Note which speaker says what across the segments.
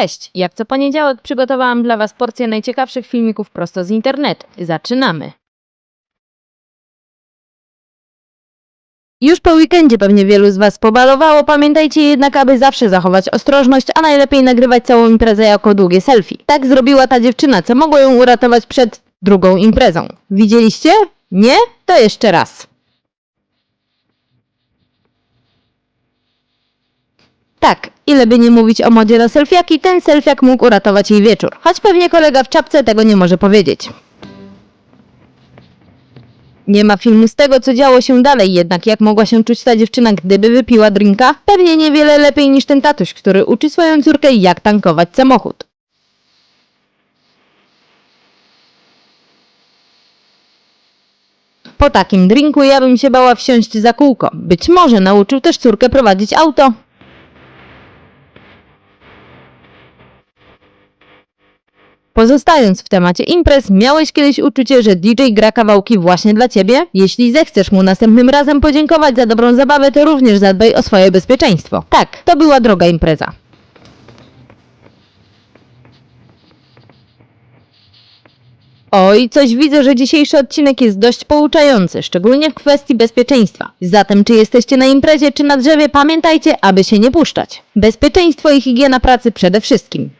Speaker 1: Cześć! Jak co poniedziałek przygotowałam dla Was porcję najciekawszych filmików prosto z internetu. Zaczynamy! Już po weekendzie pewnie wielu z Was pobalowało, pamiętajcie jednak, aby zawsze zachować ostrożność, a najlepiej nagrywać całą imprezę jako długie selfie. Tak zrobiła ta dziewczyna, co mogło ją uratować przed drugą imprezą. Widzieliście? Nie? To jeszcze raz. Tak, ile by nie mówić o modzie na selfiaki, ten selfiak mógł uratować jej wieczór. Choć pewnie kolega w czapce tego nie może powiedzieć. Nie ma filmu z tego, co działo się dalej, jednak jak mogła się czuć ta dziewczyna, gdyby wypiła drinka? Pewnie niewiele lepiej niż ten tatuś, który uczy swoją córkę, jak tankować samochód. Po takim drinku ja bym się bała wsiąść za kółko. Być może nauczył też córkę prowadzić auto. Pozostając w temacie imprez, miałeś kiedyś uczucie, że DJ gra kawałki właśnie dla ciebie? Jeśli zechcesz mu następnym razem podziękować za dobrą zabawę, to również zadbaj o swoje bezpieczeństwo. Tak, to była droga impreza. Oj, coś widzę, że dzisiejszy odcinek jest dość pouczający, szczególnie w kwestii bezpieczeństwa. Zatem, czy jesteście na imprezie, czy na drzewie, pamiętajcie, aby się nie puszczać. Bezpieczeństwo i higiena pracy przede wszystkim.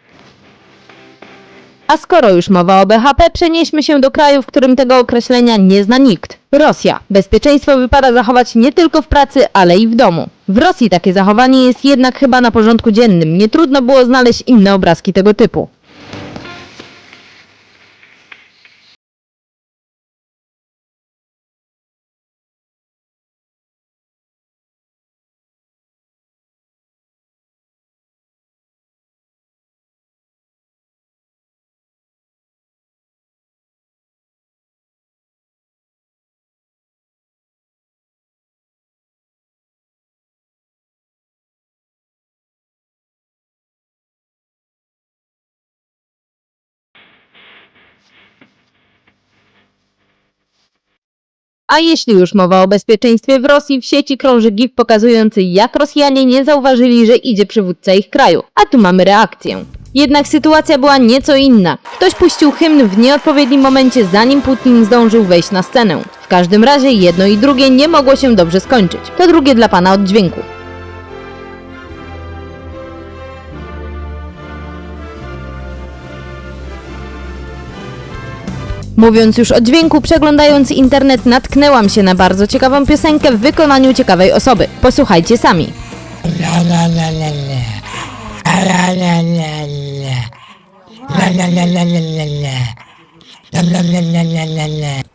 Speaker 1: A skoro już mowa o BHP, przenieśmy się do kraju, w którym tego określenia nie zna nikt. Rosja. Bezpieczeństwo wypada zachować nie tylko w pracy, ale i w domu. W Rosji takie zachowanie jest jednak chyba na porządku dziennym. Nie trudno było znaleźć inne obrazki tego typu. A jeśli już mowa o bezpieczeństwie w Rosji, w sieci krąży gif pokazujący, jak Rosjanie nie zauważyli, że idzie przywódca ich kraju. A tu mamy reakcję. Jednak sytuacja była nieco inna. Ktoś puścił hymn w nieodpowiednim momencie, zanim Putin zdążył wejść na scenę. W każdym razie jedno i drugie nie mogło się dobrze skończyć. To drugie dla pana od dźwięku. Mówiąc już o dźwięku, przeglądając internet, natknęłam się na bardzo ciekawą piosenkę w wykonaniu ciekawej osoby. Posłuchajcie sami.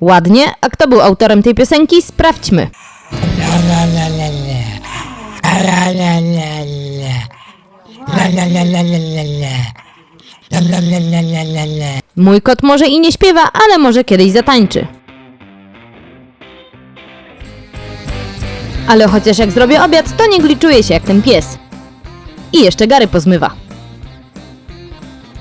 Speaker 1: Ładnie, a kto był autorem tej piosenki? Sprawdźmy. Mój kot może i nie śpiewa, ale może kiedyś zatańczy. Ale chociaż jak zrobię obiad, to nie gliczuję się jak ten pies. I jeszcze gary pozmywa.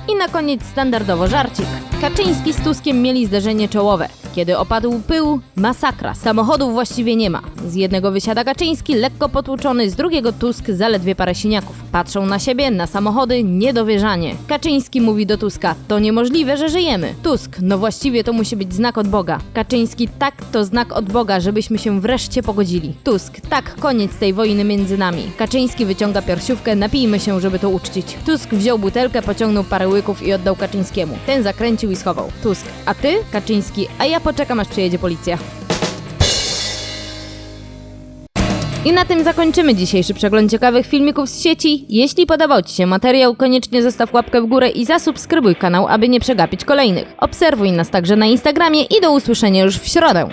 Speaker 1: I na koniec standardowo żarcik. Kaczyński z Tuskiem mieli zderzenie czołowe. Kiedy opadł pył, masakra. Samochodów właściwie nie ma. Z jednego wysiada Kaczyński, lekko potłuczony, z drugiego Tusk, zaledwie parę siniaków. Patrzą na siebie, na samochody, niedowierzanie. Kaczyński mówi do Tuska, to niemożliwe, że żyjemy. Tusk, no właściwie to musi być znak od Boga. Kaczyński, tak, to znak od Boga, żebyśmy się wreszcie pogodzili. Tusk, tak, koniec tej wojny między nami. Kaczyński wyciąga piersiówkę, napijmy się, żeby to uczcić. Tusk wziął butelkę, pociągnął parę łyków i oddał Kaczyńskiemu. Ten zakręcił i schował. Tusk, a ty? Kaczyński, a ja poczekam aż przyjedzie policja. I na tym zakończymy dzisiejszy przegląd ciekawych filmików z sieci. Jeśli podobał Ci się materiał, koniecznie zostaw łapkę w górę i zasubskrybuj kanał, aby nie przegapić kolejnych. Obserwuj nas także na Instagramie i do usłyszenia już w środę.